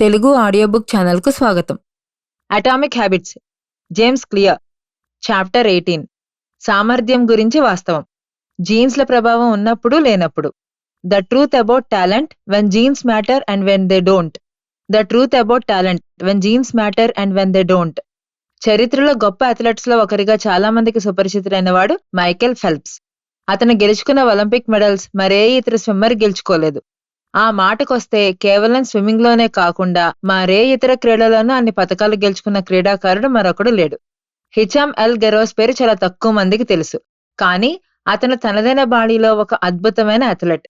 Telugu audio book ఛానల్కు స్వాగతం. Atomic habits James Clear chapter eighteen. సామర్థ్యం గురించి వాస్తవం. జీన్స్ల ప్రభావం ఉన్నప్పుడు లేనప్పుడు. The truth about talent when genes matter and when they don't the truth about talent when genes matter and when they don't చరిత్రలో గొప్ప అథ్లెట్స్లో ఒకరిగా చాలా మందికి సుపరిచితుడైన వాడు మైకేల్ ఫెల్ప్స్. అతను గెలుచుకున్న ఒలింపిక్ మెడల్స్ మరే ఇతర స్విమ్మర్ గెలుచుకోలేదు. ఆ మాటకొస్తే కేవలం స్విమ్మింగ్లోనే కాకుండా మరే ఇతర క్రీడలను అన్ని పథకాలు గెలుచుకున్న క్రీడాకారుడు మరొకడు లేడు. హిచామ్ ఎల్ గెరోస్ పేరు చాలా తక్కువ మందికి తెలుసు. కానీ అతను తనదైన బాడీలో ఒక అద్భుతమైన అథ్లెట్.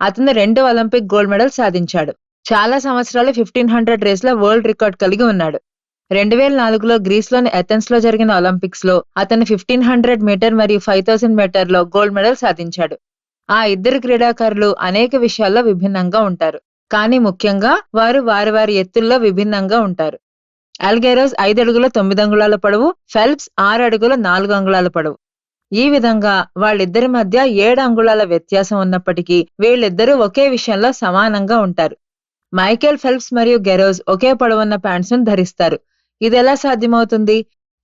అతను రెండు ఒలింపిక్ గోల్డ్ మెడల్ సాధించాడు. చాలా సంవత్సరాలు ఫిఫ్టీన్ హండ్రెడ్ రేస్లో వరల్డ్ రికార్డ్ కలిగి ఉన్నాడు. రెండు వేల నాలుగులో గ్రీస్లోని ఎథెన్స్లో జరిగిన ఒలింపిక్స్లో అతను ఫిఫ్టీన్ హండ్రెడ్ మీటర్ మరియు ఫైవ్ థౌసండ్ మీటర్లో గోల్డ్ మెడల్ సాధించాడు. ఆ ఇద్దరు క్రీడాకారులు అనేక విషయాల్లో విభిన్నంగా ఉంటారు. కానీ ముఖ్యంగా వారు వారి వారి ఎత్తుల్లో విభిన్నంగా ఉంటారు. అల్గెరోస్ ఐదు అడుగుల తొమ్మిది అంగుళాల పొడవు ఫెల్ప్స్ ఆరు అడుగుల నాలుగు అంగుళాల పొడవు. ఈ విధంగా వాళ్ళిద్దరి మధ్య ఏడు అంగుళాల వ్యత్యాసం ఉన్నప్పటికీ వీళ్ళిద్దరూ ఒకే విషయంలో సమానంగా ఉంటారు. మైకేల్ ఫెల్ప్స్ మరియు గెరోజ్ ఒకే పొడవున్న ప్యాంట్స్ను ధరిస్తారు. ఇది ఎలా సాధ్యమవుతుంది?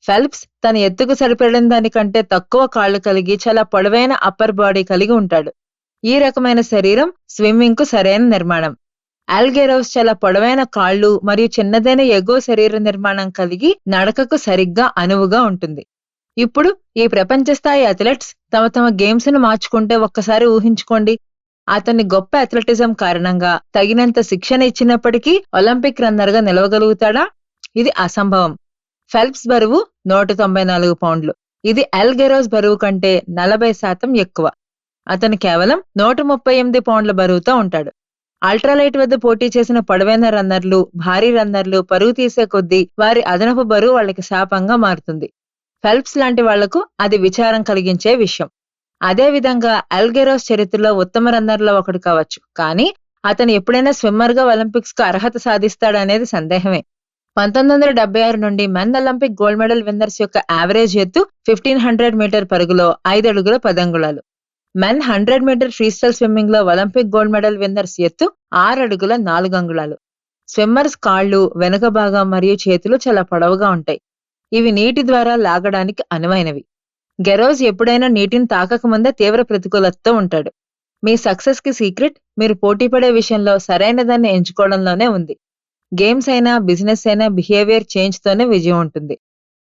ఫెల్ప్స్ తన ఎత్తుకు సరిపడిన దానికంటే తక్కువ కాళ్ళు కలిగి చాలా పొడవైన అప్పర్ బాడీ కలిగి ఉంటాడు. ఈ రకమైన శరీరం స్విమ్మింగ్కు సరైన నిర్మాణం. ఆల్గెరోస్ చాలా పొడవైన కాళ్ళు మరియు చిన్నదైన ఎగువ శరీర నిర్మాణం కలిగి నడకకు సరిగ్గా అనువుగా ఉంటుంది. ఇప్పుడు ఈ ప్రపంచ స్థాయి అథ్లెట్స్ తమ తమ గేమ్స్ను మార్చుకుంటే ఒక్కసారి ఊహించుకోండి. అతని గొప్ప అథ్లెటిజం కారణంగా తగినంత శిక్షణ ఇచ్చినప్పటికీ ఒలింపిక్ రన్నర్గా నిలవగలుగుతాడా? ఇది అసంభవం. ఫెల్ప్స్ బరువు నూట తొంభై నాలుగు పౌండ్లు. ఇది ఎల్గెరోస్ బరువు కంటే నలభై శాతం ఎక్కువ. అతను కేవలం నూట ముప్పై ఎనిమిది పౌండ్ల బరువుతో ఉంటాడు. అల్ట్రాలైట్ వద్ద పోటీ చేసిన పొడవైన రన్నర్లు భారీ రన్నర్లు పరుగు తీసే కొద్దీ వారి అదనపు బరువు వాళ్ళకి శాపంగా మారుతుంది. ఫెల్ప్స్ లాంటి వాళ్ళకు అది విచారం కలిగించే విషయం. అదే విధంగా అల్గెరోస్ చరిత్రలో ఉత్తమ రన్నర్లో ఒకడు కావచ్చు. కానీ అతను ఎప్పుడైనా స్విమ్మర్గా ఒలింపిక్స్కు అర్హత సాధిస్తాడనేది సందేహమే. పంతొమ్మిది వందల డెబ్బై ఆరు నుండి men Olympic gold medal winners యొక్క యావరేజ్ ఎత్తు ఫిఫ్టీన్ హండ్రెడ్ మీటర్ పరుగులో ఐదు అడుగుల పదంగుళాలు. మెన్ హండ్రెడ్ మీటర్ ఫ్రీస్టైల్ స్విమ్మింగ్లో ఒలింపిక్ గోల్డ్ మెడల్ విన్నర్స్ ఎత్తు ఆరు అడుగుల నాలుగు అంగుళాలు. స్విమ్మర్స్ కాళ్ళు వెనుక భాగం మరియు చేతులు చాలా పొడవుగా ఉంటాయి. ఇవి నీటి ద్వారా లాగడానికి అనువైనవి. గెరోజ్ ఎప్పుడైనా నీటిని తాకకముందే తీవ్ర ప్రతికూలతతో ఉంటాడు. మీ సక్సెస్కి సీక్రెట్ మీరు పోటీపడే విషయంలో సరైనదాన్ని ఎంచుకోవడంలోనే ఉంది. గేమ్స్ అయినా బిజినెస్ అయినా బిహేవియర్ చేంజ్ తోనే విజయం ఉంటుంది.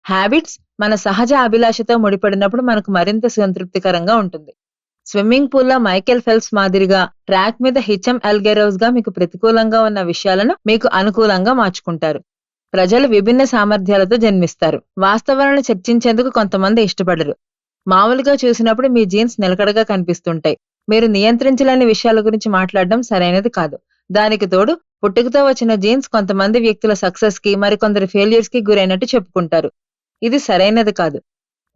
హ్యాబిట్స్ మన సహజ అభిలాషతో ముడిపడినప్పుడు మనకు మరింత సంతృప్తికరంగా ఉంటుంది. స్విమ్మింగ్ పూల్లో మైకెల్ ఫెల్ప్స్ మాదిరిగా ట్రాక్ మీద హిచమ్ ఎల్గెరోస్గా మీకు ప్రతికూలంగా ఉన్న విషయాలను మీకు అనుకూలంగా మార్చుకుంటారు. ప్రజలు విభిన్న సామర్థ్యాలతో జన్మిస్తారు. వాస్తవాలను చర్చించేందుకు కొంతమంది ఇష్టపడరు. మామూలుగా చూసినప్పుడు మీ జీన్స్ నిలకడగా కనిపిస్తుంటాయి. మీరు నియంత్రించలేని విషయాల గురించి మాట్లాడడం సరైనది కాదు. దానికి తోడు పుట్టుకతో వచ్చిన జీన్స్ కొంతమంది వ్యక్తుల సక్సెస్కి మరికొందరు ఫెయిల్యూర్స్కి గురైనట్టు చెప్పుకుంటారు. ఇది సరైనది కాదు.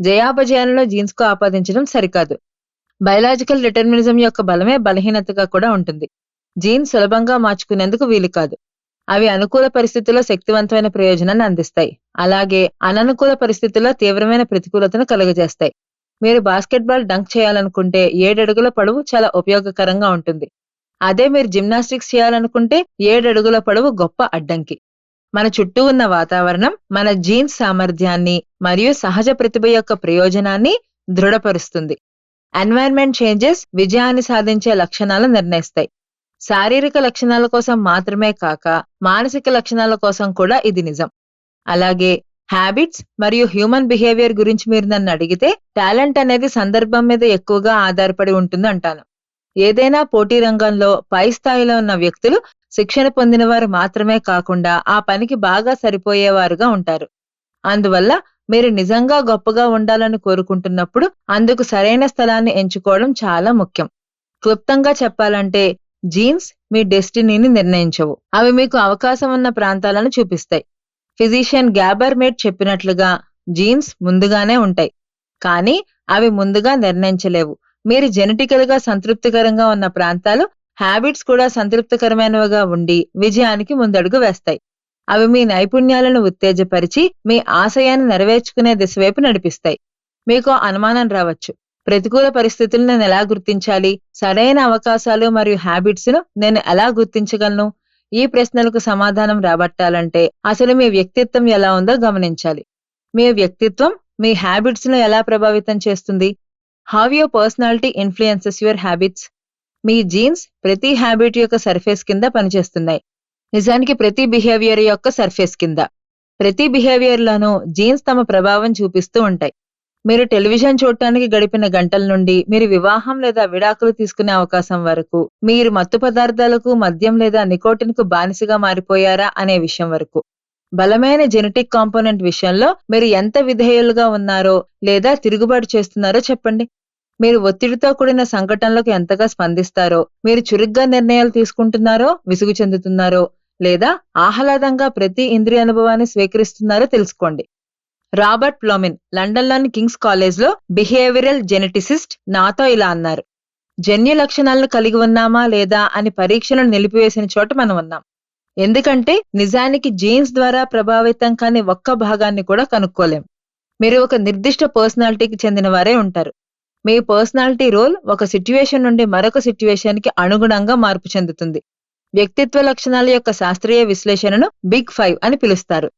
జయాపజయాలలో జీన్స్కు ఆపాదించడం సరికాదు. బయలాజికల్ డిటర్మినిజం యొక్క బలమే బలహీనతగా కూడా ఉంటుంది. జీన్స్ సులభంగా మార్చుకునేందుకు వీలు కాదు. అవి అనుకూల పరిస్థితుల్లో శక్తివంతమైన ప్రయోజనాన్ని అందిస్తాయి. అలాగే అననుకూల పరిస్థితుల్లో తీవ్రమైన ప్రతికూలతను కలుగజేస్తాయి. మీరు బాస్కెట్బాల్ డంక్ చేయాలనుకుంటే ఏడడుగుల పొడవు చాలా ఉపయోగకరంగా ఉంటుంది. అదే మీరు జిమ్నాస్టిక్స్ చేయాలనుకుంటే ఏడడుగుల పొడవు గొప్ప అడ్డంకి. మన చుట్టూ ఉన్న వాతావరణం మన జీన్స్ సామర్థ్యాన్ని మరియు సహజ ప్రతిభ యొక్క ప్రయోజనాన్ని దృఢపరుస్తుంది. ఎన్వైర్న్మెంట్ చేంజెస్ విజయాన్ని సాధించే లక్షణాలు నిర్ణయిస్తాయి. శారీరక లక్షణాల కోసం మాత్రమే కాక మానసిక లక్షణాల కోసం కూడా ఇది నిజం. అలాగే హ్యాబిట్స్ మరియు హ్యూమన్ బిహేవియర్ గురించి మీరు నన్ను అడిగితే టాలెంట్ అనేది సందర్భం మీద ఎక్కువగా ఆధారపడి ఉంటుంది అంటాను. ఏదైనా పోటీ రంగంలో పై స్థాయిలో ఉన్న వ్యక్తులు శిక్షణ పొందిన వారు మాత్రమే కాకుండా ఆ పనికి బాగా సరిపోయేవారుగా ఉంటారు. అందువల్ల మీరు నిజంగా గొప్పగా ఉండాలని కోరుకుంటున్నప్పుడు అందుకు సరైన స్థలాన్ని ఎంచుకోవడం చాలా ముఖ్యం. క్లుప్తంగా చెప్పాలంటే జీన్స్ మీ డెస్టినీని నిర్ణయించవు. అవి మీకు అవకాశం ఉన్న ప్రాంతాలను చూపిస్తాయి. ఫిజిషియన్ గ్యాబర్ మేట్ చెప్పినట్లుగా జీన్స్ ముందుగానే ఉంటాయి. కానీ అవి ముందుగా నిర్ణయించలేవు. మీరు జెనెటికల్గా సంతృప్తికరంగా ఉన్న ప్రాంతాలు హ్యాబిట్స్ కూడా సంతృప్తికరమైనవిగా ఉండి విజయానికి ముందడుగు వేస్తాయి. అవి మీ నైపుణ్యాలను ఉత్తేజపరిచి మీ ఆశయాన్ని నెరవేర్చుకునే దిశవైపు నడిపిస్తాయి. మీకు అనుమానం రావచ్చు. ప్రతికూల పరిస్థితులను నేను ఎలా గుర్తించాలి? సరైన అవకాశాలు మరియు హ్యాబిట్స్ను నేను ఎలా గుర్తించగలను? ఈ ప్రశ్నలకు సమాధానం రాబట్టాలంటే అసలు మీ వ్యక్తిత్వం ఎలా ఉందో గమనించాలి. మీ వ్యక్తిత్వం మీ హ్యాబిట్స్ను ఎలా ప్రభావితం చేస్తుంది? Have your personality influences your habits me genes ప్రతి హ్యాబిట్ యొక్క సర్ఫేస్ కింద పనిచేస్తున్నాయి. నిజానికి ప్రతి బిహేవియర్ యొక్క సర్ఫేస్ కింద. ప్రతి బిహేవియర్ లోనూ జీన్స్ తమ ప్రభావం చూపిస్తూ ఉంటాయి. మీరు టెలివిజన్ చూడటానికి గడిపిన గంటల నుండి మీరు వివాహం లేదా విడాకులు తీసుకునే అవకాశం వరకు మీరు మత్తు పదార్థాలకు మద్యం లేదా నికోటిన్కు బానిసగా మారిపోయారా అనే విషయం వరకు. బలమైన జెనెటిక్ కాంపోనెంట్ విషయంలో మీరు ఎంత విధేయులుగా ఉన్నారో లేదా తిరుగుబాటు చేస్తున్నారో చెప్పండి. మీరు ఒత్తిడితో కూడిన సంఘటనలకు ఎంతగా స్పందిస్తారో మీరు చురుగ్గా నిర్ణయాలు తీసుకుంటున్నారో విసుగు చెందుతున్నారో లేదా ఆహ్లాదంగా ప్రతి ఇంద్రియ అనుభవాన్ని స్వీకరిస్తున్నారో తెలుసుకోండి. రాబర్ట్ ప్లోమిన్ లండన్లోని కింగ్స్ కాలేజ్లో బిహేవియరల్ జెనెటిసిస్ట్ నాతో ఇలా అన్నారు. జన్యు లక్షణాలను కలిగి ఉన్నామా లేదా అని పరీక్షలను నిలిపివేసిన చోట మనం ఉన్నాం. ఎందుకంటే నిజానికి జీన్స్ ద్వారా ప్రభావితం కాని ఒక్క భాగాన్ని కూడా కనుక్కోలేం. మీరు ఒక నిర్దిష్ట పర్సనాలిటీకి చెందిన వారే ఉంటారు. మీ పర్సనాలిటీ రోల్ ఒక సిట్యుయేషన్ నుండి మరొక సిట్యుయేషన్కి అనుగుణంగా మార్పు చెందుతుంది. వ్యక్తిత్వ లక్షణాల యొక్క శాస్త్రీయ విశ్లేషణను బిగ్ ఫైవ్ అని పిలుస్తారు.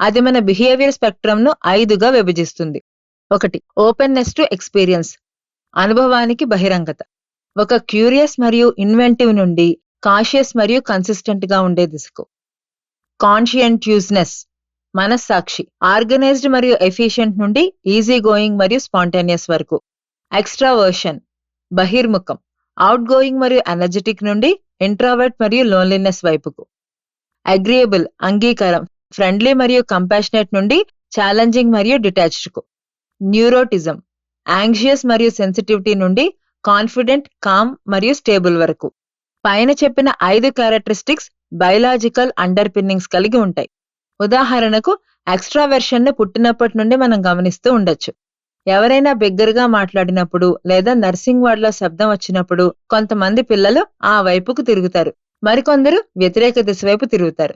అది మన బిహేవియర్ స్పెక్ట్రమ్ను ఐదుగా విభజిస్తుంది. ఒకటి ఓపెన్నెస్ టు ఎక్స్పీరియన్స్ అనుభవానికి బహిరంగత. ఒక క్యూరియస్ మరియు ఇన్వెంటివ్ నుండి కాషియస్ మరియు కన్సిస్టెంట్గా ఉండే దిశకు. కాన్షియంట్యూస్నెస్ మనస్సాక్షి ఆర్గనైజ్డ్ మరియు ఎఫిషియెంట్ నుండి ఈజీ గోయింగ్ మరియు స్పాంటేనియస్ వరకు. ఎక్స్ట్రావర్షన్ బహిర్ముఖం అవుట్ గోయింగ్ మరియు ఎనర్జెటిక్ నుండి ఇంట్రావర్ట్ మరియు లోన్లీనెస్ వైపుకు. అగ్రియబుల్ అంగీకారం ఫ్రెండ్లీ మరియు కంపాషనేట్ నుండి ఛాలెంజింగ్ మరియు డిటాచ్డ్కు న్యూరోటిజం యాంగ్షియస్ మరియు సెన్సిటివిటీ నుండి కాన్ఫిడెంట్ కామ్ మరియు స్టేబుల్ వరకు. పైన చెప్పిన ఐదు క్యారెక్టరిస్టిక్స్ బయలాజికల్ అండర్ పిన్నింగ్స్ కలిగి ఉంటాయి. ఉదాహరణకు ఎక్స్ట్రావెర్షన్ను పుట్టినప్పటి నుండి మనం గమనిస్తూ ఉండొచ్చు. ఎవరైనా బిగ్గరగా మాట్లాడినప్పుడు లేదా నర్సింగ్ వార్డులో శబ్దం వచ్చినప్పుడు కొంతమంది పిల్లలు ఆ వైపుకు తిరుగుతారు. మరికొందరు వ్యతిరేక దిశ వైపు తిరుగుతారు.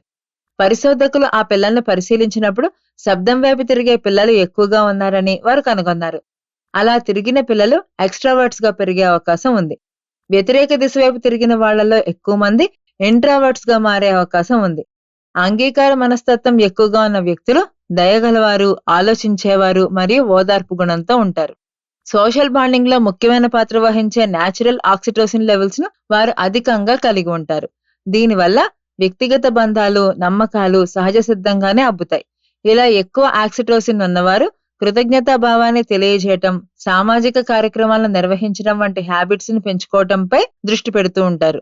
పరిశోధకులు ఆ పిల్లల్ని పరిశీలించినప్పుడు శబ్దం వైపు తిరిగే పిల్లలు ఎక్కువగా ఉన్నారని వారు కనుగొన్నారు. అలా తిరిగిన పిల్లలు ఎక్స్ట్రావర్ట్స్గా పెరిగే అవకాశం ఉంది. వ్యతిరేక దిశ వైపు తిరిగిన వాళ్ళలో ఎక్కువ మంది ఇంట్రావర్ట్స్గా మారే అవకాశం ఉంది. అంగీకార మనస్తత్వం ఎక్కువగా ఉన్న వ్యక్తులు దయగలవారు ఆలోచించేవారు మరియు ఓదార్పు గుణంతో ఉంటారు. సోషల్ బాండింగ్లో ముఖ్యమైన పాత్ర వహించే న్యాచురల్ ఆక్సిటోసిన్ లెవెల్స్ను వారు అధికంగా కలిగి ఉంటారు. దీనివల్ల వ్యక్తిగత బంధాలు నమ్మకాలు సహజ సిద్ధంగానే అబ్బుతాయి. ఇలా ఎక్కువ ఆక్సిటోసిన్ ఉన్నవారు కృతజ్ఞతాభావాన్ని తెలియజేయటం సామాజిక కార్యక్రమాలను నిర్వహించడం వంటి హ్యాబిట్స్ని పెంచుకోవటంపై దృష్టి పెడుతూ ఉంటారు.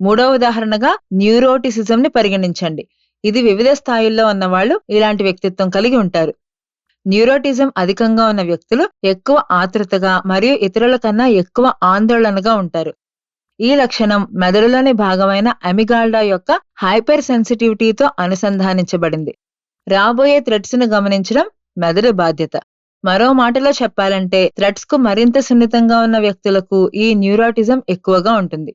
మూడవ ఉదాహరణగా న్యూరోటిసిజం ని పరిగణించండి. ఇది వివిధ స్థాయిల్లో ఉన్నవాళ్ళు ఇలాంటి వ్యక్తిత్వం కలిగి ఉంటారు. న్యూరోటిజం అధికంగా ఉన్న వ్యక్తులు ఎక్కువ ఆతృతగా మరియు ఇతరుల కన్నా ఎక్కువ ఆందోళనగా ఉంటారు. ఈ లక్షణం మెదడులోని భాగమైన అమిగాల్డా యొక్క హైపర్ సెన్సిటివిటీతో అనుసంధానించబడింది. రాబోయే థ్రెడ్స్ను గమనించడం మెదడు బాధ్యత. మరో మాటలో చెప్పాలంటే థ్రెట్స్కు మరింత సున్నితంగా ఉన్న వ్యక్తులకు ఈ న్యూరాటిజం ఎక్కువగా ఉంటుంది.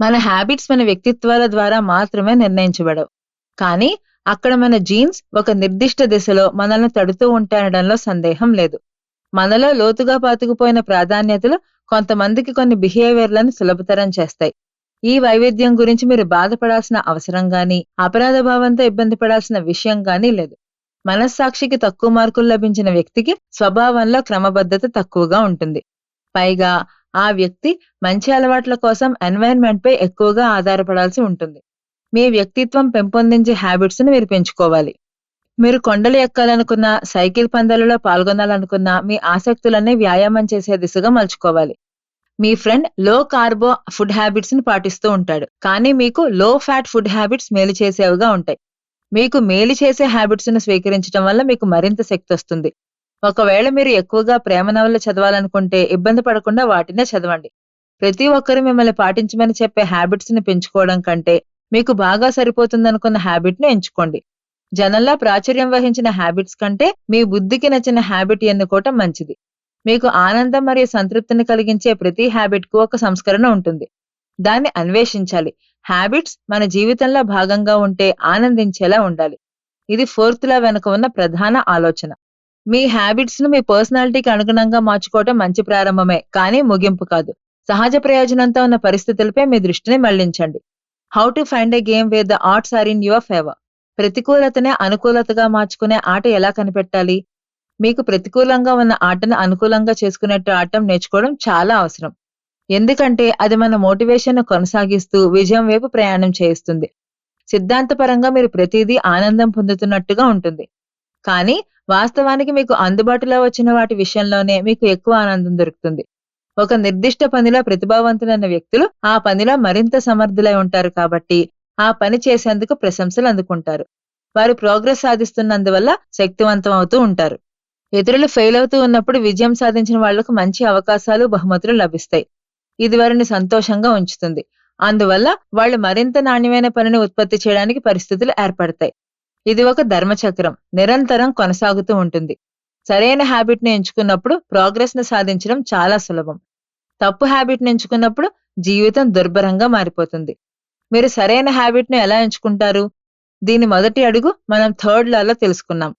మన హ్యాబిట్స్ మన వ్యక్తిత్వాల ద్వారా మాత్రమే నిర్ణయించబడవు. కానీ అక్కడ మన జీన్స్ ఒక నిర్దిష్ట దిశలో మనల్ని తడుతూ ఉంటానడంలో సందేహం లేదు. మనలో లోతుగా పాతుకుపోయిన ప్రాధాన్యతలు కొంతమందికి కొన్ని బిహేవియర్లను సులభతరం చేస్తాయి. ఈ వైవిధ్యం గురించి మీరు బాధపడాల్సిన అవసరం గాని అపరాధ భావంతో ఇబ్బంది పడాల్సిన విషయం గానీ లేదు. మనస్సాక్షికి తక్కువ మార్కులు లభించిన వ్యక్తికి స్వభావంలో క్రమబద్ధత తక్కువగా ఉంటుంది. పైగా ఆ వ్యక్తి మంచి అలవాట్ల కోసం ఎన్వైరన్మెంట్ పై ఎక్కువగా ఆధారపడాల్సి ఉంటుంది. మీ వ్యక్తిత్వం పెంపొందించే హ్యాబిట్స్ని మీరు పెంచుకోవాలి. మీరు కొండలు ఎక్కాలనుకున్నా సైకిల్ పందాలలో పాల్గొనాలనుకున్నా మీ ఆసక్తులన్నీ వ్యాయామం చేసే దిశగా మలుచుకోవాలి. మీ ఫ్రెండ్లో కార్బో ఫుడ్ హ్యాబిట్స్ని పాటిస్తూ ఉంటాడు. కానీ మీకు లో ఫ్యాట్ ఫుడ్ హ్యాబిట్స్ మేలు చేసేవిగా ఉంటాయి. మీకు మేలు చేసే హ్యాబిట్స్ను స్వీకరించడం వల్ల మీకు మరింత శక్తి వస్తుంది. ఒకవేళ మీరు ఎక్కువగా ప్రేమ నవలు చదవాలనుకుంటే ఇబ్బంది పడకుండా వాటినే చదవండి. ప్రతి ఒక్కరు మిమ్మల్ని పాటించమని చెప్పే హ్యాబిట్స్ని పెంచుకోవడం కంటే మీకు బాగా సరిపోతుందనుకున్న హ్యాబిట్ను ఎంచుకోండి. జనంలో ప్రాచుర్యం వహించిన హ్యాబిట్స్ కంటే మీ బుద్ధికి నచ్చిన హ్యాబిట్ ఎన్నుకోవటం మంచిది. మీకు ఆనందం మరియు సంతృప్తిని కలిగించే ప్రతి హ్యాబిట్కు ఒక సంస్కరణ ఉంటుంది. దాన్ని అన్వేషించాలి. హ్యాబిట్స్ మన జీవితంలో భాగంగా ఉంటే ఆనందించేలా ఉండాలి. ఇది ఫోర్త్ లా వెనుక ఉన్న ప్రధాన ఆలోచన. మీ హ్యాబిట్స్ను మీ పర్సనాలిటీకి అనుగుణంగా మార్చుకోవటం మంచి ప్రారంభమే కానీ ముగింపు కాదు. సహజ ప్రయోజనంతో ఉన్న పరిస్థితులపై మీ దృష్టిని మళ్ళించండి. How to find a game where the odds are in your favour ప్రతికూలతనే అనుకూలతగా మార్చుకునే ఆట ఎలా కనిపెట్టాలి? మీకు ప్రతికూలంగా ఉన్న ఆటను అనుకూలంగా చేసుకునేట్టు ఆటం నేర్చుకోవడం చాలా అవసరం. ఎందుకంటే అది మన మోటివేషన్ కొనసాగిస్తూ విజయం వైపు ప్రయాణం చేయిస్తుంది. సిద్ధాంతపరంగా మీరు ప్రతిదీ ఆనందం పొందుతున్నట్టుగా ఉంటుంది. కానీ వాస్తవానికి మీకు అందుబాటులో వచ్చిన వాటి విషయంలోనే మీకు ఎక్కువ ఆనందం దొరుకుతుంది. ఒక నిర్దిష్ట పనిలో ప్రతిభావంతులైన వ్యక్తులు ఆ పనిలో మరింత సమర్థులై ఉంటారు కాబట్టి ఆ పని చేసేందుకు ప్రశంసలు అందుకుంటారు. వారు ప్రోగ్రెస్ సాధిస్తున్నందువల్ల శక్తివంతం అవుతూ ఉంటారు. ఇతరులు ఫెయిల్ అవుతూ ఉన్నప్పుడు విజయం సాధించిన వాళ్ళకు మంచి అవకాశాలు బహుమతులు లభిస్తాయి. ఇది వారిని సంతోషంగా ఉంచుతుంది. అందువల్ల వాళ్ళు మరింత నాణ్యమైన పనిని ఉత్పత్తి చేయడానికి పరిస్థితులు ఏర్పడతాయి. ఇది ఒక ధర్మచక్రం. నిరంతరం కొనసాగుతూ ఉంటుంది. సరైన హ్యాబిట్ని ఎంచుకున్నప్పుడు ప్రోగ్రెస్ని సాధించడం చాలా సులభం. తప్పు హ్యాబిట్ని ఎంచుకున్నప్పుడు జీవితం దుర్భరంగా మారిపోతుంది. మీరు సరైన హ్యాబిట్ను ఎలా ఎంచుకుంటారు? దీని మొదటి అడుగు మనం థర్డ్ లాలో తెలుసుకున్నాం.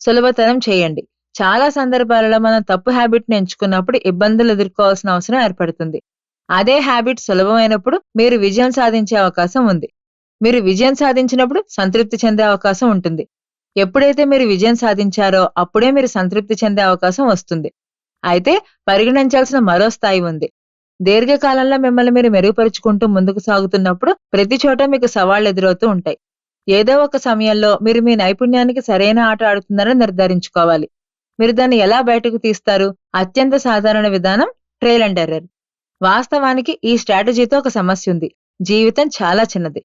సులభతరం చేయండి. చాలా సందర్భాలలో మనం తప్పు హ్యాబిట్ని ఎంచుకున్నప్పుడు ఇబ్బందులు ఎదుర్కోవాల్సిన అవసరం ఏర్పడుతుంది. అదే హ్యాబిట్ సులభమైనప్పుడు మీరు విజయం సాధించే అవకాశం ఉంది. మీరు విజయం సాధించినప్పుడు సంతృప్తి చెందే అవకాశం ఉంటుంది. ఎప్పుడైతే మీరు విజయం సాధించారో అప్పుడే మీరు సంతృప్తి చెందే అవకాశం వస్తుంది. అయితే పరిగణించాల్సిన మరో స్థాయి ఉంది. దీర్ఘకాలంలో మిమ్మల్ని మీరు మెరుగుపరుచుకుంటూ ముందుకు సాగుతున్నప్పుడు ప్రతి చోట మీకు సవాళ్ళు ఎదురవుతూ ఉంటాయి. ఏదో ఒక సమయంలో మీరు మీ నైపుణ్యానికి సరైన ఆట ఆడుతున్నారని నిర్ధారించుకోవాలి. మీరు దాన్ని ఎలా బయటకు తీస్తారు? అత్యంత సాధారణ విధానం ట్రైల్ అండ్ ఎర్రర్. వాస్తవానికి ఈ స్ట్రాటజీతో ఒక సమస్య ఉంది. జీవితం చాలా చిన్నది.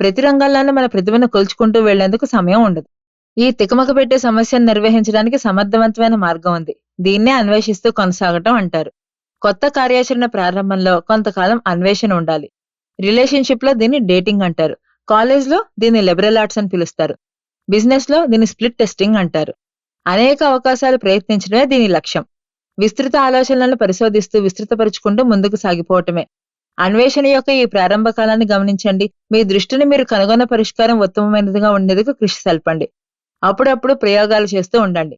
ప్రతి రంగంలోనూ మన ప్రతిభను కొలుచుకుంటూ వెళ్ళేందుకు సమయం ఉండదు. ఈ తికమక పెట్టే సమస్యను నిర్వహించడానికి సమర్థవంతమైన మార్గం ఉంది. దీన్నే అన్వేషిస్తూ కొనసాగటం అంటారు. కొత్త కార్యాచరణ ప్రారంభంలో కొంతకాలం అన్వేషణ ఉండాలి. రిలేషన్షిప్లో దీన్ని డేటింగ్ అంటారు. కాలేజ్లో దీన్ని లిబరల్ ఆర్ట్స్ అని పిలుస్తారు. బిజినెస్లో దీన్ని స్ప్లిట్ టెస్టింగ్ అంటారు. అనేక అవకాశాలు ప్రయత్నించడమే దీని లక్ష్యం. విస్తృత ఆలోచనలను పరిశోధిస్తూ విస్తృతపరుచుకుంటూ ముందుకు సాగిపోవటమే. అన్వేషణ యొక్క ఈ ప్రారంభ కాలాన్ని గమనించండి. మీ దృష్టిని మీరు కనుగొన్న పరిష్కారం ఉత్తమమైనదిగా ఉండేందుకు కృషి సల్పండి అప్పుడప్పుడు ప్రయోగాలు చేస్తూ ఉండండి.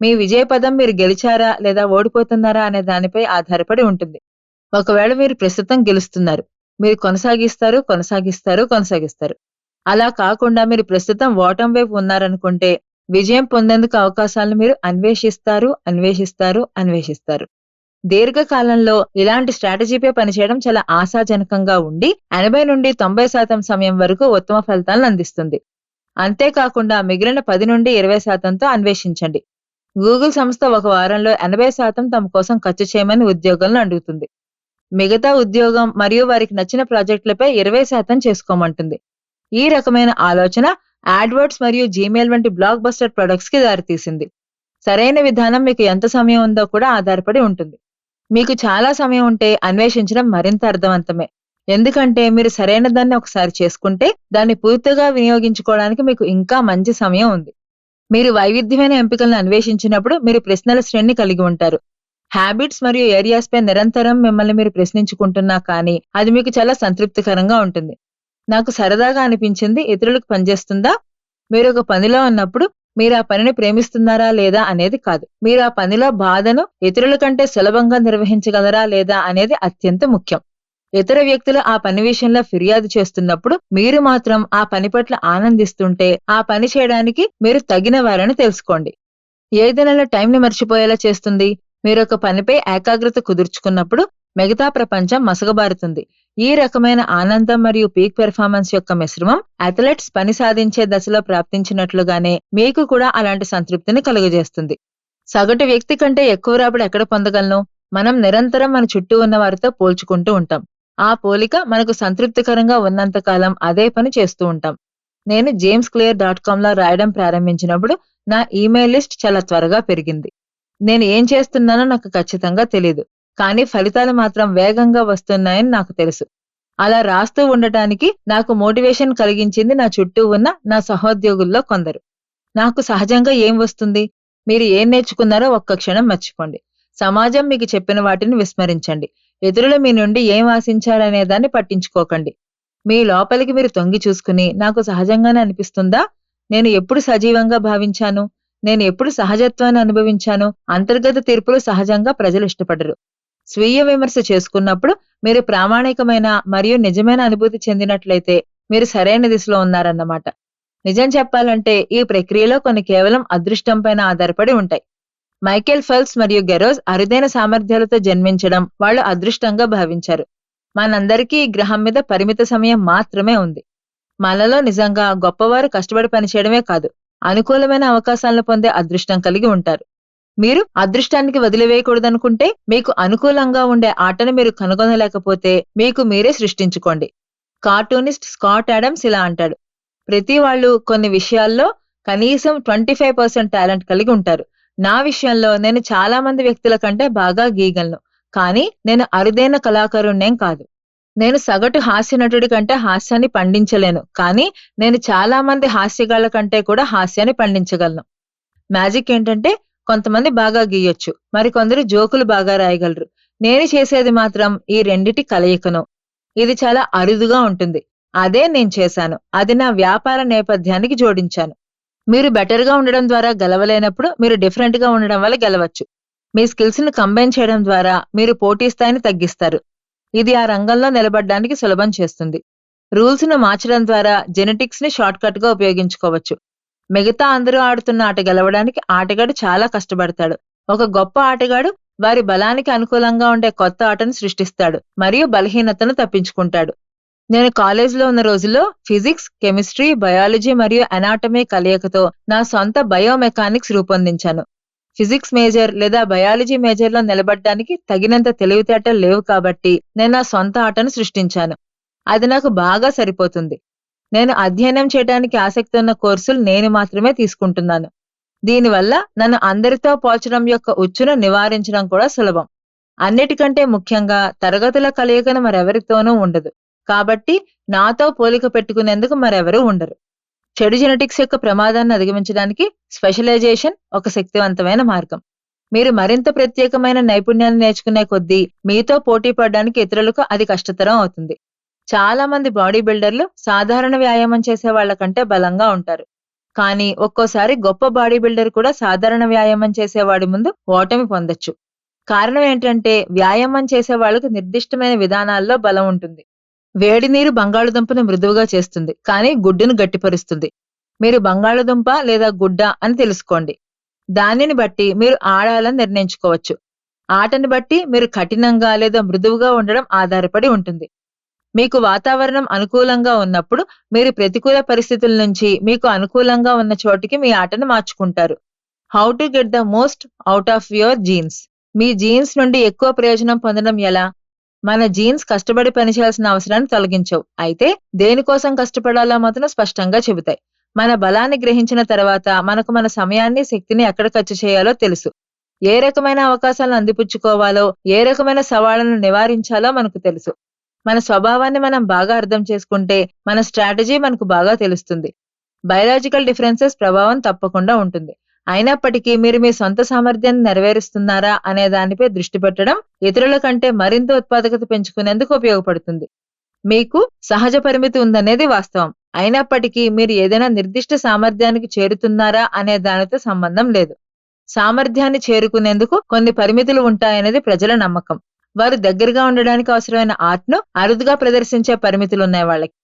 మీ విజయ పదం మీరు గెలిచారా లేదా ఓడిపోతున్నారా అనే దానిపై ఆధారపడి ఉంటుంది. ఒకవేళ మీరు ప్రస్తుతం గెలుస్తున్నారు. మీరు కొనసాగిస్తారు కొనసాగిస్తారు కొనసాగిస్తారు. అలా కాకుండా మీరు ప్రస్తుతం ఓటం వైపు ఉన్నారనుకుంటే విజయం పొందేందుకు అవకాశాలను మీరు అన్వేషిస్తారు అన్వేషిస్తారు అన్వేషిస్తారు. దీర్ఘకాలంలో ఇలాంటి స్ట్రాటజీపై పనిచేయడం చాలా ఆశాజనకంగా ఉండి ఎనభై నుండి తొంభై శాతం సమయం వరకు ఉత్తమ ఫలితాలను అందిస్తుంది. అంతేకాకుండా మిగిలిన పది నుండి ఇరవై శాతంతో అన్వేషించండి. గూగుల్ సంస్థ ఒక వారంలో ఎనభై శాతం తమ కోసం ఖర్చు చేయమని ఉద్యోగులను అడుగుతుంది. మిగతా ఉద్యోగం మరియు వారికి నచ్చిన ప్రాజెక్టులపై ఇరవై శాతం చేసుకోమంటుంది. ఈ రకమైన ఆలోచన యాడ్వర్డ్స్ మరియు జీమెయిల్ వంటి బ్లాక్ బస్టర్ ప్రొడక్ట్స్కి దారితీసింది. సరైన విధానం మీకు ఎంత సమయం ఉందో కూడా ఆధారపడి ఉంటుంది. మీకు చాలా సమయం ఉంటే అన్వేషించడం మరింత అర్థవంతమే. ఎందుకంటే మీరు సరైన దాన్ని ఒకసారి చేసుకుంటే దాన్ని పూర్తిగా వినియోగించుకోవడానికి మీకు ఇంకా మంచి సమయం ఉంది. మీరు వైవిధ్యమైన ఎంపికలను అన్వేషించినప్పుడు మీరు ప్రశ్నల శ్రేణిని కలిగి ఉంటారు. హ్యాబిట్స్ మరియు ఏరియాస్ పై నిరంతరం మిమ్మల్ని మీరు ప్రశ్నించుకుంటున్నా కానీ అది మీకు చాలా సంతృప్తికరంగా ఉంటుంది. నాకు సరదాగా అనిపించింది. ఇతరులకు పనిచేస్తుందా మీరు ఒక పనిలో ఉన్నప్పుడు మీరు ఆ పనిని ప్రేమిస్తున్నారా లేదా అనేది కాదు. మీరు ఆ పనిలో బాధను ఇతరుల కంటే సులభంగా నిర్వహించగలరా లేదా అనేది అత్యంత ముఖ్యం. ఇతర వ్యక్తులు ఆ పని విషయంలో ఫిర్యాదు చేస్తున్నప్పుడు మీరు మాత్రం ఆ పని పట్ల ఆనందిస్తుంటే ఆ పని చేయడానికి మీరు తగిన వారని తెలుసుకోండి. ఏదైనా టైంని మర్చిపోయేలా చేస్తుంది? మీరు ఒక పనిపై ఏకాగ్రత కుదుర్చుకున్నప్పుడు మిగతా ప్రపంచం మసగబారుతుంది ఈ రకమైన ఆనందం మరియు పీక్ పెర్ఫార్మెన్స్ యొక్క మిశ్రమం అథ్లెట్స్ పని సాధించే దశలో ప్రాప్తించినట్లుగానే మీకు కూడా అలాంటి సంతృప్తిని కలుగజేస్తుంది. సగటు వ్యక్తి కంటే ఎక్కువ రాబడి ఎక్కడ పొందగలను? మనం నిరంతరం మన చుట్టూ ఉన్న వారితో పోల్చుకుంటూ ఉంటాం. ఆ పోలిక మనకు సంతృప్తికరంగా ఉన్నంత కాలం అదే పని చేస్తూ ఉంటాం. నేను జేమ్స్ క్లియర్ డాట్ కామ్లో రాయడం ప్రారంభించినప్పుడు నా ఈమెయిల్ లిస్ట్ చాలా త్వరగా పెరిగింది. నేను ఏం చేస్తున్నానో నాకు ఖచ్చితంగా తెలియదు కానీ ఫలితాలు మాత్రం వేగంగా వస్తున్నాయని నాకు తెలుసు. అలా రాస్తూ ఉండటానికి నాకు మోటివేషన్ కలిగించింది నా చుట్టూ ఉన్న నా సహోద్యోగుల్లో కొందరు. నాకు సహజంగా ఏం వస్తుంది? మీరు ఏం నేర్చుకున్నారో ఒక్క క్షణం మర్చిపోండి. సమాజం మీకు చెప్పిన వాటిని విస్మరించండి. ఇతరులు మీ నుండి ఏం ఆశించారనే దాన్ని పట్టించుకోకండి. మీ లోపలికి మీరు తొంగి చూసుకుని నాకు సహజంగానే అనిపిస్తుందా? నేను ఎప్పుడు సజీవంగా భావించాను? నేను ఎప్పుడు సహజత్వాన్ని అనుభవించాను? అంతర్గత తీర్పులు సహజంగా ప్రజలు ఇష్టపడరు. స్వీయ విమర్శ చేసుకున్నప్పుడు మీరు ప్రామాణికమైన మరియు నిజమైన అనుభూతి చెందినట్లయితే మీరు సరైన దిశలో ఉన్నారన్నమాట. నిజం చెప్పాలంటే ఈ ప్రక్రియలో కొన్ని కేవలం అదృష్టం పైన ఆధారపడి ఉంటాయి. మైకేల్ ఫెల్ప్స్ మరియు గెరోజ్ అరుదైన సామర్థ్యాలతో జన్మించడం వాళ్ళు అదృష్టంగా భావించారు. మనందరికీ ఈ గ్రహం మీద పరిమిత సమయం మాత్రమే ఉంది. మనలో నిజంగా గొప్పవారు కష్టపడి పనిచేయడమే కాదు అనుకూలమైన అవకాశాలను పొందే అదృష్టం కలిగి ఉంటారు. మీరు అదృష్టానికి వదిలివేయకూడదనుకుంటే మీకు అనుకూలంగా ఉండే ఆటను మీరు కనుగొనలేకపోతే మీకు మీరే సృష్టించుకోండి. కార్టూనిస్ట్ స్కాట్ యాడమ్స్ ఇలా అంటాడు. ప్రతి వాళ్ళు కొన్ని విషయాల్లో కనీసం ట్వంటీ ఫైవ్ పర్సెంట్ టాలెంట్ కలిగి ఉంటారు. నా విషయంలో నేను చాలా మంది వ్యక్తుల కంటే బాగా గీయగలను. కానీ నేను అరుదైన కళాకారుణ్ణేం కాదు. నేను సగటు హాస్య నటుడి కంటే హాస్యాన్ని పండించలేను. కానీ నేను చాలా మంది హాస్యగాళ్ళ కంటే కూడా హాస్యాన్ని పండించగలను. మ్యాజిక్ ఏంటంటే కొంతమంది బాగా గీయొచ్చు. మరికొందరు జోకులు బాగా రాయగలరు. నేను చేసేది మాత్రం ఈ రెండిటి కలయికను. ఇది చాలా అరుదుగా ఉంటుంది. అదే నేను చేశాను. అది నా వ్యాపార నేపథ్యానికి జోడించాను. మీరు బెటర్గా ఉండడం ద్వారా గెలవలేనప్పుడు మీరు డిఫరెంట్గా ఉండడం వల్ల గెలవచ్చు. మీ స్కిల్స్ను కంబైన్ చేయడం ద్వారా మీరు పోటీ స్థాయిని తగ్గిస్తారు. ఇది ఆ రంగంలో నిలబడడానికి సులభం చేస్తుంది. రూల్స్ను మార్చడం ద్వారా జెనెటిక్స్ని షార్ట్ కట్గా ఉపయోగించుకోవచ్చు. మిగతా అందరూ ఆడుతున్న ఆట గెలవడానికి ఆటగాడు చాలా కష్టపడతాడు. ఒక గొప్ప ఆటగాడు వారి బలానికి అనుకూలంగా ఉండే కొత్త ఆటను సృష్టిస్తాడు మరియు బలహీనతను తప్పించుకుంటాడు. నేను కాలేజీలో ఉన్న రోజుల్లో ఫిజిక్స్ కెమిస్ట్రీ బయాలజీ మరియు అనాటమీ కలయికతో నా సొంత బయోమెకానిక్స్ రూపొందించాను. ఫిజిక్స్ మేజర్ లేదా బయాలజీ మేజర్లో నిలబడడానికి తగినంత తెలివితేటలు లేవు కాబట్టి నేను నా సొంత ఆటను సృష్టించాను. అది నాకు బాగా సరిపోతుంది. నేను అధ్యయనం చేయడానికి ఆసక్తి ఉన్న కోర్సులు నేను మాత్రమే తీసుకుంటున్నాను. దీనివల్ల నన్ను అందరితో పోల్చడం యొక్క ఉచ్చును నివారించడం కూడా సులభం. అన్నిటికంటే ముఖ్యంగా తరగతుల కలయికను మరెవరితోనూ ఉండదు. కాబట్టి నాతో పోలిక పెట్టుకునేందుకు మరెవరూ ఉండరు. చెడు జెనెటిక్స్ యొక్క ప్రమాదాన్ని అధిగమించడానికి స్పెషలైజేషన్ ఒక శక్తివంతమైన మార్గం. మీరు మరింత ప్రత్యేకమైన నైపుణ్యాన్ని నేర్చుకునే కొద్దీ మీతో పోటీ పడడానికి ఇతరులకు అది కష్టతరం అవుతుంది. చాలా మంది బాడీ బిల్డర్లు సాధారణ వ్యాయామం చేసే వాళ్ళ కంటే బలంగా ఉంటారు. కానీ ఒక్కోసారి గొప్ప బాడీ బిల్డర్ కూడా సాధారణ వ్యాయామం చేసేవాడి ముందు ఓటమి పొందొచ్చు. కారణం ఏంటంటే వ్యాయామం చేసే వాళ్ళకు నిర్దిష్టమైన విధానాల్లో బలం ఉంటుంది. వేడి నీరు బంగాళదుంపను మృదువుగా చేస్తుంది కానీ గుడ్డును గట్టిపరుస్తుంది. మీరు బంగాళదుంప లేదా గుడ్డ అని తెలుసుకోండి. దానిని బట్టి మీరు ఆడాలని నిర్ణయించుకోవచ్చు. ఆటని బట్టి మీరు కఠినంగా లేదా మృదువుగా ఉండడం ఆధారపడి ఉంటుంది. మీకు వాతావరణం అనుకూలంగా ఉన్నప్పుడు మీరు ప్రతికూల పరిస్థితుల నుంచి మీకు అనుకూలంగా ఉన్న చోటికి మీ ఆటను మార్చుకుంటారు. How to get the most out of your genes me genes నుండి ఎక్కువ ప్రయోజనం పొందడం ఎలా? మన జీన్స్ కష్టపడి పనిచేయాల్సిన అవసరాన్ని తొలగించవు. అయితే దేనికోసం కష్టపడాలో మాత్రం స్పష్టంగా చెబుతాయి. మన బలాన్ని గ్రహించిన తర్వాత మనకు మన సమయాన్ని శక్తిని ఎక్కడ ఖర్చు చేయాలో తెలుసు. ఏ రకమైన అవకాశాలను అందిపుచ్చుకోవాలో ఏ రకమైన సవాళ్ళను నివారించాలో మనకు తెలుసు. మన స్వభావాన్ని మనం బాగా అర్థం చేసుకుంటే మన స్ట్రాటజీ మనకు బాగా తెలుస్తుంది. బయలాజికల్ డిఫరెన్సెస్ ప్రభావం తప్పకుండా ఉంటుంది. అయినప్పటికీ మీరు మీ సొంత సామర్థ్యాన్ని నెరవేరుస్తున్నారా అనే దానిపై దృష్టి పెట్టడం ఇతరుల కంటే మరింత ఉత్పాదకత పెంచుకునేందుకు ఉపయోగపడుతుంది. మీకు సహజ పరిమితి ఉందనేది వాస్తవం. అయినప్పటికీ మీరు ఏదైనా నిర్దిష్ట సామర్థ్యానికి చేరుతున్నారా అనే దానితో సంబంధం లేదు. సామర్థ్యాన్ని చేరుకునేందుకు కొన్ని పరిమితులు ఉంటాయనేది ప్రజల నమ్మకం. వారు దగ్గరగా ఉండడానికి అవసరమైన ఆర్ట్ను అరుదుగా ప్రదర్శించే పరిమితులు ఉన్నాయి వాళ్ళకి.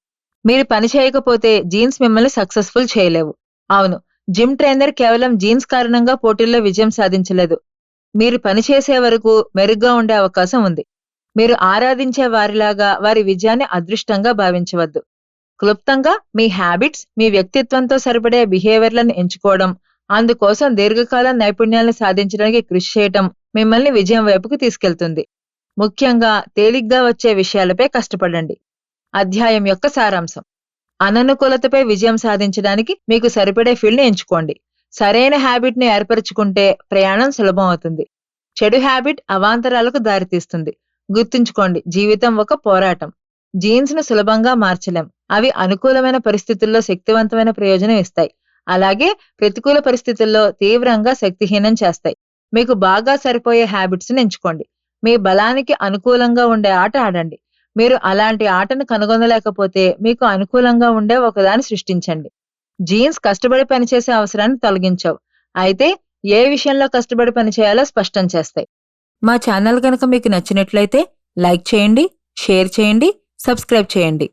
మీరు పని చేయకపోతే జీన్స్ మిమ్మల్ని సక్సెస్ఫుల్ చేయలేవు. అవును జిమ్ ట్రైనర్ కేవలం జీన్స్ కారణంగా పోటీల్లో విజయం సాధించలేదు. మీరు పని చేసే వరకు మెరుగ్గా ఉండే అవకాశం ఉంది. మీరు ఆరాధించే వారిలాగా వారి విజయాన్ని అదృష్టంగా భావించవద్దు. క్లుప్తంగా మీ హ్యాబిట్స్ మీ వ్యక్తిత్వంతో సరిపడే బిహేవియర్లను ఎంచుకోవడం అందుకోసం దీర్ఘకాల నైపుణ్యాలను సాధించడానికి కృషి చేయటం మిమ్మల్ని విజయం వైపుకు తీసుకెళ్తుంది. ముఖ్యంగా తేలిగ్గా వచ్చే విషయాలపై కష్టపడండి. అధ్యాయం యొక్క సారాంశం. అననుకూలతపై విజయం సాధించడానికి మీకు సరిపడే ఫీల్డ్ని ఎంచుకోండి. సరైన హ్యాబిట్ని ఏర్పరచుకుంటే ప్రయాణం సులభం అవుతుంది. చెడు హ్యాబిట్ అవాంతరాలకు దారితీస్తుంది. గుర్తుంచుకోండి జీవితం ఒక పోరాటం. జీన్స్ను సులభంగా మార్చలేం. అవి అనుకూలమైన పరిస్థితుల్లో శక్తివంతమైన ప్రయోజనం ఇస్తాయి. అలాగే ప్రతికూల పరిస్థితుల్లో తీవ్రంగా శక్తిహీనం చేస్తాయి. మీకు బాగా సరిపోయే హ్యాబిట్స్ని ఎంచుకోండి. మీ బలానికి అనుకూలంగా ఉండే ఆట ఆడండి. మీరు అలాంటి ఆటను కనుగొనలేకపోతే మీకు అనుకూలంగా ఉండే ఒకదాన్ని సృష్టించండి. జీన్స్ కష్టపడి పనిచేసే అవసరాన్ని తొలగించవు. అయితే ఏ విషయంలో కష్టపడి పనిచేయాలో స్పష్టం చేస్తాయి. మా ఛానల్ కనుక మీకు నచ్చినట్లయితే లైక్ చేయండి షేర్ చేయండి సబ్స్క్రైబ్ చేయండి.